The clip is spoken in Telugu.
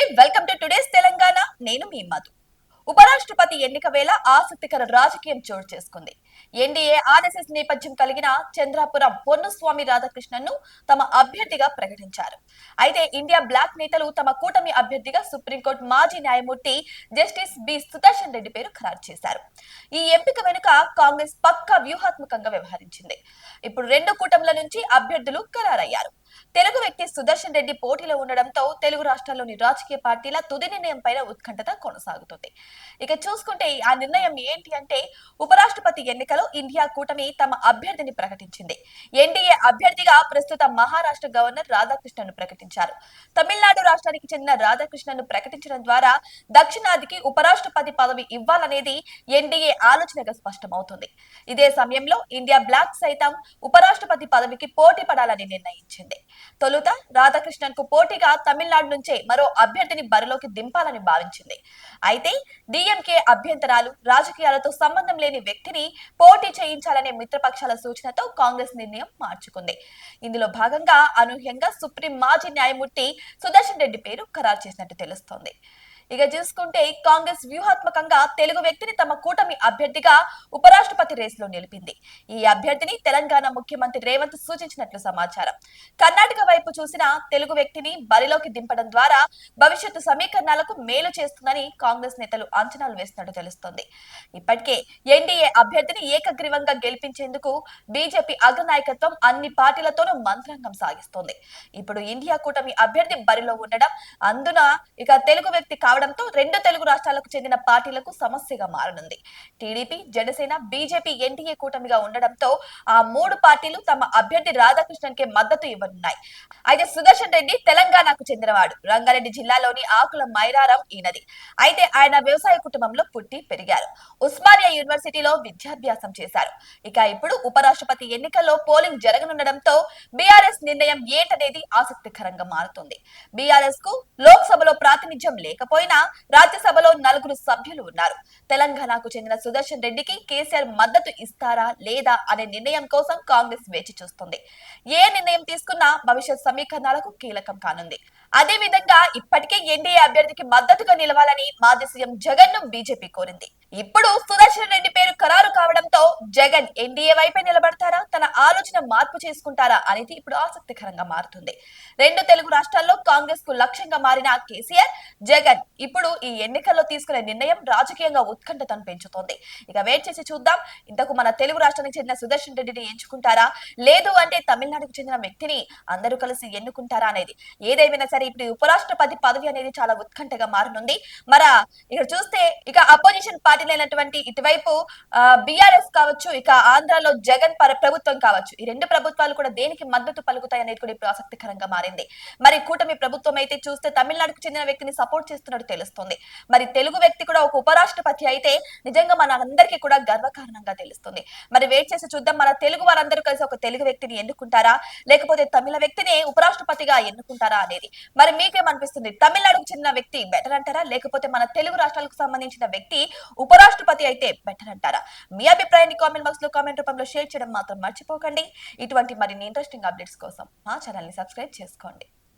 నమస్తే వెల్కమ్ టు టుడేస్ తెలంగాణ. నేను మీ మధు. ఉపరాష్ట్రపతి ఎన్నిక వేళ ఆసక్తికర రాజకీయం చోటు చేసుకుంది. ఎన్డీఏ ఆర్ఎస్ఎస్ నేపథ్యం కలిగిన చంద్రాపురం పొన్నుస్వామి రాధాకృష్ణన్ తమ అభ్యర్థిగా ప్రకటించారు. అయితే ఇండియా బ్లాక్ నేతలు తమ కూటమి అభ్యర్థిగా సుప్రీంకోర్టు మాజీ న్యాయమూర్తి జస్టిస్ బి సుదర్శన్ రెడ్డి పేరు ఖరారు చేశారు. ఈ ఎంపిక వెనుక కాంగ్రెస్ పక్కా వ్యూహాత్మకంగా వ్యవహరించింది. ఇప్పుడు రెండు కూటముల నుంచి అభ్యర్థులు ఖరారయ్యారు. తెలుగు వ్యక్తి సుదర్శన్ రెడ్డి పోటీలో ఉండడంతో తెలుగు రాష్ట్రాల్లోని రాజకీయ పార్టీల తుది నిర్ణయం పైన ఉత్కంఠత కొనసాగుతుంది. ఇక చూసుకుంటే ఆ నిర్ణయం ఏంటి అంటే ఉపరాష్ట్రపతి ఎన్నికలో ఇండియా కూటమి తమ అభ్యర్థిని ప్రకటించింది. ఎన్డీఏ అభ్యర్థిగా ప్రస్తుత మహారాష్ట్ర గవర్నర్ రాధాకృష్ణను ప్రకటించారు. తమిళనాడు రాష్ట్రానికి చెందిన రాధాకృష్ణను ప్రకటించడం ద్వారా దక్షిణాదికి ఉపరాష్ట్రపతి పదవి ఇవ్వాలనేది ఎన్డీఏ ఆలోచనగా స్పష్టమవుతుంది. ఇదే సమయంలో ఇండియా బ్లాక్ సైతం ఉపరాష్ట్రపతి పదవికి పోటీ పడాలని నిర్ణయించింది. తొలుత రాధాకృష్ణన్కు పోటీగా తమిళనాడు నుంచే మరో అభ్యర్థిని బరిలోకి దింపాలని భావించింది. అయితే డిఎంకే అభ్యంతరాలు రాజకీయాలతో సంబంధం లేని వ్యక్తిని పోటీ చేయించాలనే మిత్రపక్షాల సూచనతో కాంగ్రెస్ నిర్ణయం మార్చుకుంది. ఇందులో భాగంగా అనూహ్యంగా సుప్రీం మాజీ న్యాయమూర్తి సుదర్శన్ రెడ్డి పేరు ఖరారు చేసినట్టు తెలుస్తోంది. ఇక చూసుకుంటే కాంగ్రెస్ వ్యూహాత్మకంగా తెలుగు వ్యక్తిని తమ కూటమి అభ్యర్థిగా ఉపరాష్ట్రపతి రేసులో నిలిపింది. ఈ అభ్యర్థిని తెలంగాణ ముఖ్యమంత్రి రేవంత్ సూచించినట్లు సమాచారం. కర్ణాటక వైపు చూసిన తెలుగు వ్యక్తిని బరిలోకి దింపడం ద్వారా భవిష్యత్తు సమీకరణాలకు మేలు చేస్తుందని కాంగ్రెస్ నేతలు అంచనాలు వేస్తున్నట్టు తెలుస్తోంది. ఇప్పటికే ఎన్డీఏ అభ్యర్థిని ఏకగ్రీవంగా గెలిపించేందుకు బీజేపీ అగ్రనాయకత్వం అన్ని పార్టీలతోనూ మంత్రాంగం సాగిస్తోంది. ఇప్పుడు ఇండియా కూటమి అభ్యర్థి బరిలో ఉండడం అందున ఇక తెలుగు వ్యక్తి రావడంతో రెండు తెలుగు రాష్ట్రాలకు చెందిన పార్టీలకు సమస్యగా మారనుంది. టీడీపీ జనసేన బీజేపీ ఎన్డీఏ కూటమిగా ఉండడంతో ఆ మూడు పార్టీలు తమ అభ్యర్థి రాధాకృష్ణన్ కే మద్దతు ఇవ్వనున్నాయి. అయితే సుదర్శన్ రెడ్డి తెలంగాణకు చెందినవాడు. రంగారెడ్డి జిల్లాలోని ఆకుల మైరారం ఈయనది. అయితే ఆయన వ్యవసాయ కుటుంబంలో పుట్టి పెరిగారు. ఉస్మానియా యూనివర్సిటీలో విద్యాభ్యాసం చేశారు. ఇక ఇప్పుడు ఉపరాష్ట్రపతి ఎన్నికల్లో పోలింగ్ జరగనుండడంతో బీఆర్ఎస్ నిర్ణయం ఏంటనేది ఆసక్తికరంగా మారుతుంది. బీఆర్ఎస్కు లోక్సభలో ప్రాతినిధ్యం లేకపోయినా రాజ్యసభలో నలుగురు సభ్యులు ఉన్నారు. తెలంగాణకు చెందిన సుదర్శన్ రెడ్డికి కేసీఆర్ మద్దతు ఇస్తారా లేదా అనే నిర్ణయం కోసం కాంగ్రెస్ వేచి చూస్తుంది. ఏ నిర్ణయం తీసుకున్నా భవిష్యత్ సమీకరణాలకు కీలకం కానుంది. అదే విధంగా ఇప్పటికే ఎన్డీఏ అభ్యర్థికి మద్దతుగా నిలవాలని మాజీ సీఎం జగన్ను బీజేపీ కోరింది. ఇప్పుడు సుదర్శన్ రెడ్డి పేరు ఖరారు కావడంతో జగన్ ఎన్డీఏ వైపే నిలబడతారా? తన ఆలోచన మార్పు చేసుకుంటారా అనేది ఇప్పుడు ఆసక్తికరంగా మారుతుంది. రెండు తెలుగు రాష్ట్రాల్లో కాంగ్రెస్కు లక్ష్యంగా మారిన కేసీఆర్ జగన్ ఇప్పుడు ఈ ఎన్నికల్లో తీసుకునే నిర్ణయం రాజకీయంగా ఉత్కంఠతను పెంచుతోంది. ఇక వెయిట్ చేసి చూద్దాం. ఇంతకు మన తెలుగు రాష్ట్రానికి చెందిన సుదర్శన్ రెడ్డిని ఎంచుకుంటారా? లేదు అంటే తమిళనాడుకు చెందిన వ్యక్తిని అందరూ కలిసి ఎన్నుకుంటారా అనేది. ఏదేమైనా సరే ఇప్పుడు ఉపరాష్ట్రపతి పదవి అనేది చాలా ఉత్కంఠగా మారనుంది. మరి ఇక్కడ చూస్తే ఇక అపోజిషన్ పార్టీలైనటువంటి ఇటువైపు బిఆర్ఎస్ కావచ్చు ఇక ఆంధ్రలో జగన్ పర- ప్రభుత్వం కావచ్చు. ఈ రెండు ప్రభుత్వాలు కూడా దేనికి మద్దతు పలుకుతాయి అనేది కూడా ఇప్పుడు ఆసక్తికరంగా మారింది. మరి కూటమి ప్రభుత్వం అయితే చూస్తే తమిళనాడుకు చెందిన వ్యక్తిని సపోర్ట్ చేస్తున్నట్టు తెలుస్తుంది. మరి తెలుగు వ్యక్తి కూడా ఒక ఉపరాష్ట్రపతి అయితే నిజంగా మన అందరికీ కూడా గర్వకారణంగా తెలుస్తుంది. మరి వెయిట్ చేసి చూద్దాం. మన తెలుగు వారందరూ కలిసి ఒక తెలుగు వ్యక్తిని ఎన్నుకుంటారా? లేకపోతే తమిళ వ్యక్తిని ఉపరాష్ట్రపతిగా ఎన్నుకుంటారా అనేది? మరి మీకేమనిపిస్తుంది? తమిళనాడుకు చెందిన వ్యక్తి బెటర్ అంటారా? లేకపోతే మన తెలుగు రాష్ట్రాలకు సంబంధించిన వ్యక్తి ఉపరాష్ట్రపతి అయితే బెటర్ అంటారా? మీ అభిప్రాయాన్ని కామెంట్ బాక్స్లో కామెంట్ రూపంలో షేర్ చేయడం మాత్రం మర్చిపోకండి. ఇటువంటి మరిన్ని ఇంట్రెస్టింగ్ అప్డేట్స్ కోసం మా ఛానల్ని సబ్స్క్రైబ్ చేసుకోండి.